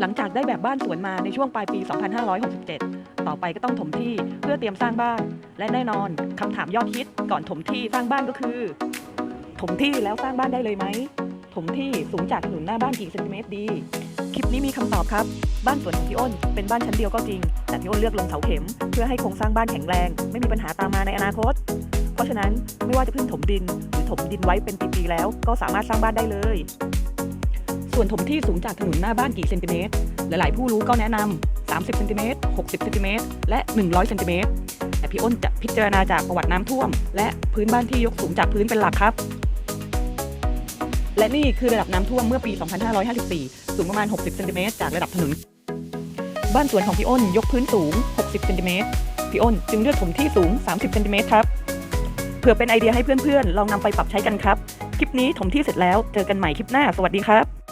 หลังจากได้แบบบ้านสวนมาในช่วงปลายปี 2567 ต่อไปก็ต้องถมที่เพื่อเตรียมสร้างบ้าน และแน่นอนคำถามยอดฮิตก่อนถมที่สร้างบ้านก็คือ ถมที่แล้วสร้างบ้านได้เลยไหม ถมที่สูงจากถนนหน้าบ้านกี่เซนติเมตรดี คลิปนี้มีคำตอบครับ บ้านสวนของพี่อ้นเป็นบ้านชั้นเดียวก็จริง แต่พี่อ้นเลือกลงเสาเข็ม เพื่อให้โครงสร้างบ้านแข็งแรง ไม่มีปัญหาตามมาในอนาคต เพราะฉะนั้นไม่ว่าจะเพิ่งถมดิน หรือถมดินไว้เป็นปีๆแล้ว ก็สามารถสร้างบ้านได้เลย ส่วนถมที่สูงจากถนนหน้าบ้านกี่เซนติเมตร หลายๆ ผู้รู้ก็แนะนำ30เซนติเมตร60เซนติเมตรและ 100เซนติเมตรแต่พี่อ้นจะพิจารณาจากประวัติน้ำท่วม และพื้นบ้านที่ยกสูงจากพื้นเป็นหลักครับ และนี่คือระดับน้ำท่วมเมื่อปี 2554 สูงประมาณ 60เซนติเมตรจากระดับถนน บ้านสวนของพี่อ้นยกพื้นสูง 60เซนติเมตรพี่อ้นจึงเลือกถมที่สูง 30เซนติเมตรครับเพื่อเป็นไอเดียให้เพื่อนๆลองนำไปปรับใช้กันครับ คลิปนี้ถมที่เสร็จแล้วเจอกันใหม่คลิปหน้า สวัสดีครับ